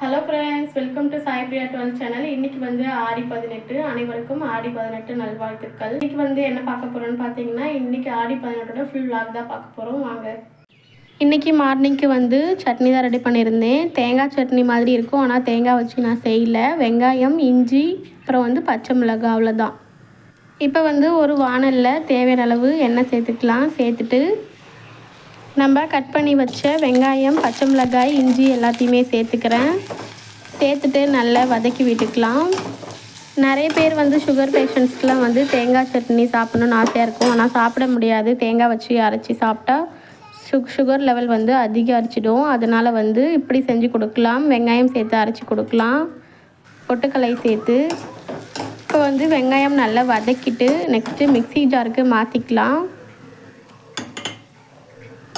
Hello friends welcome to Sai Priya twelve channel இன்னைக்கு வந்து ஆடி பதினெட்டு. அனைவருக்கும் ஆடி பதினெட்டு நல்வாழ்த்துக்கள். இன்னைக்கு வந்து என்ன பார்க்க போறோம்னு பார்த்தீங்கன்னா இன்னைக்கு ஆடி பதினெட்டோட ஃபுல் vlog தான் பார்க்க போகிறோம் வாங்க. இன்னைக்கு மார்னிங்க்கு வந்து சட்னி தான் ரெடி பண்ணியிருந்தேன். தேங்காய் சட்னி மாதிரி இருக்கும். ஆனால் தேங்காய் வச்சு நான் செய்யல. வெங்காயம் இஞ்சி அப்புறம் வந்து பச்சை மிளகாய் அவ்வளோதான் இப்போ வந்து ஒரு வானலில் தேவையான அளவு எண்ணெய் சேர்த்துக்கலாம். சேர்த்துட்டு நம்ம கட் பண்ணி வச்ச வெங்காயம் பச்சை மிளகாய் இஞ்சி எல்லாத்தையுமே சேர்த்துக்கிறேன். சேர்த்துட்டு நல்லா வதக்கி விட்டுக்கலாம். நிறைய பேர் வந்து சுகர் பேஷண்ட்ஸ்க்கெலாம் வந்து தேங்காய் சட்னி சாப்பிடணும்னு ஆசையாக இருக்கும். ஆனால் சாப்பிட முடியாது. தேங்காய் வச்சு அரைச்சி சாப்பிட்டா சு சுகர் லெவல் வந்து அதிகரிச்சிடும். அதனால் வந்து இப்படி செஞ்சு கொடுக்கலாம். வெங்காயம் சேர்த்து அரைச்சி கொடுக்கலாம். பொட்டுக்கலை சேர்த்து இப்போ வந்து வெங்காயம் நல்லா வதக்கிட்டு நெக்ஸ்ட்டு மிக்ஸி ஜாருக்கு மாற்றிக்கலாம்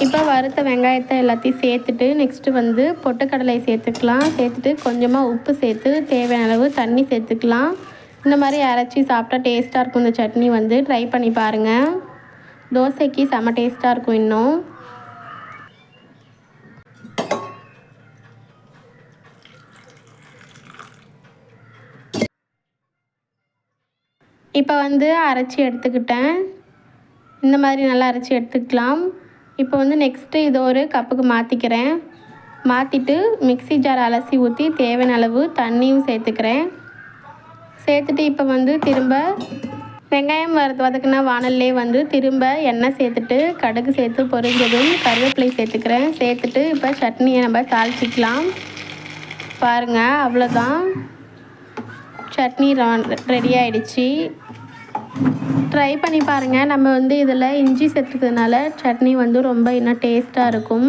இப்போ வறுத்த வெங்காயத்தை எல்லாத்தையும் சேர்த்துட்டு நெக்ஸ்ட்டு வந்து பொட்டுக்கடலை சேர்த்துக்கலாம். சேர்த்துட்டு கொஞ்சமாக உப்பு சேர்த்து தேவையான அளவு தண்ணி சேர்த்துக்கலாம். இந்த மாதிரி அரைச்சி சாப்பிட்டா டேஸ்ட்டாக இருக்கும். இந்த சட்னி வந்து ட்ரை பண்ணி பாருங்கள் தோசைக்கு செம டேஸ்ட்டாக இருக்கும் இன்னும். இப்போ வந்து அரைச்சி எடுத்துக்கிட்டேன். இந்த மாதிரி நல்லா அரைச்சி எடுத்துக்கலாம். இப்போ வந்து நெக்ஸ்ட்டு இது ஒரு கப்புக்கு மாற்றிக்கிறேன் மாற்றிட்டு மிக்ஸி ஜார் அலசி ஊற்றி தேவையான அளவு தண்ணியும் சேர்த்துக்கிறேன். சேர்த்துட்டு இப்போ வந்து திரும்ப வெங்காயம் வறுத்து வதக்குன வானல்லே வந்து திரும்ப எண்ணெய் சேர்த்துட்டு கடுகு சேர்த்து பொரிஞ்சதும் கருவேப்பிலை சேர்த்துக்கிறேன். சேர்த்துட்டு இப்போ சட்னியை நம்ம தாளிச்சிக்கலாம். பாருங்கள் அவ்வளோதான் சட்னி ரெடி ஆயிடுச்சு. ட்ரை பண்ணி பாருங்கள் நம்ம வந்து இதில் இஞ்சி சேர்த்துக்கிறதுனால சட்னி வந்து ரொம்ப இன்னும் டேஸ்ட்டாக இருக்கும்.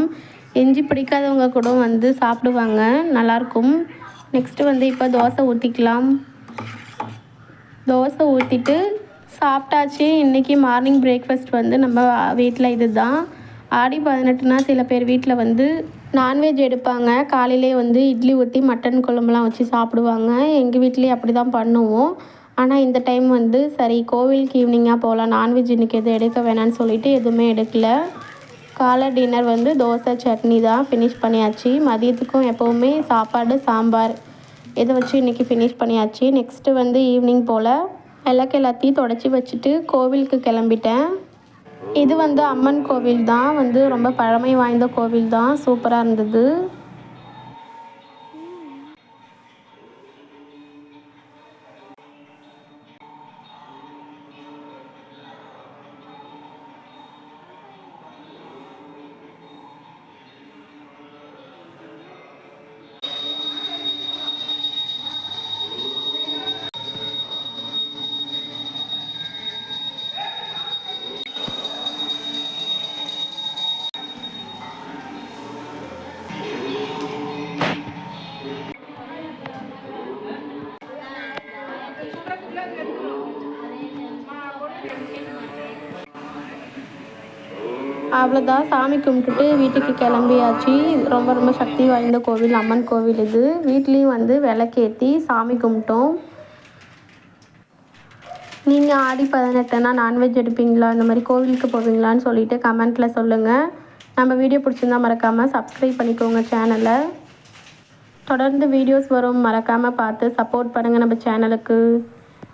இஞ்சி பிடிக்காதவங்க கூட வந்து சாப்பிடுவாங்க. நல்லாயிருக்கும். நெக்ஸ்ட்டு வந்து இப்போ தோசை ஊற்றிக்கலாம் தோசை ஊற்றிட்டு சாப்பிட்டாச்சு. இன்றைக்கி மார்னிங் பிரேக்ஃபாஸ்ட் வந்து நம்ம வீட்டில் இது தான் ஆடி பதினெட்டுனா சில பேர் வீட்டில் வந்து நான்வெஜ் எடுப்பாங்க. காலையிலே வந்து இட்லி ஊற்றி மட்டன் குழம்புலாம் வச்சு சாப்பிடுவாங்க. எங்கள் வீட்லேயே அப்படி தான் பண்ணுவோம். ஆனால் இந்த டைம் வந்து சரி கோவிலுக்கு ஈவினிங்காக போகலாம் நான்வெஜ் இன்றைக்கி எதுவும் எடுக்க வேணாம்னு சொல்லிட்டு எதுவுமே எடுக்கல. காலை டின்னர் வந்து தோசை சட்னி தான் ஃபினிஷ் பண்ணியாச்சு. மதியத்துக்கும் எப்போவுமே சாப்பாடு சாம்பார். இதை வச்சு இன்றைக்கி ஃபினிஷ் பண்ணியாச்சு. நெக்ஸ்ட்டு வந்து ஈவினிங் போல் விளக்கு எல்லாத்தையும் தொடச்சி வச்சுட்டு கோவிலுக்கு கிளம்பிட்டேன். இது வந்து அம்மன் கோவில் தான். வந்து ரொம்ப பழமை வாய்ந்த கோவில் தான். சூப்பராக இருந்தது. அவ்வளோதான் சாமி கும்பிட்டுட்டு வீட்டுக்கு கிளம்பியாச்சு. ரொம்ப ரொம்ப சக்தி வாய்ந்த கோவில் அம்மன் கோவில் இது. வீட்லேயும் வந்து விளக்கேற்றி சாமி கும்பிட்டோம். நீங்கள் ஆடி பதினெட்டுனா நான்வெஜ் எடுப்பீங்களா? இந்த மாதிரி கோவிலுக்கு போவீங்களான்னு சொல்லிட்டு கமெண்ட்டில் சொல்லுங்கள் நம்ம வீடியோ பிடிச்சிருந்தா மறக்காமல் சப்ஸ்கிரைப் பண்ணிக்கோங்க சேனலை தொடர்ந்து வீடியோஸ் வரும். மறக்காமல் பார்த்து சப்போர்ட் பண்ணுங்கள் நம்ம சேனலுக்கு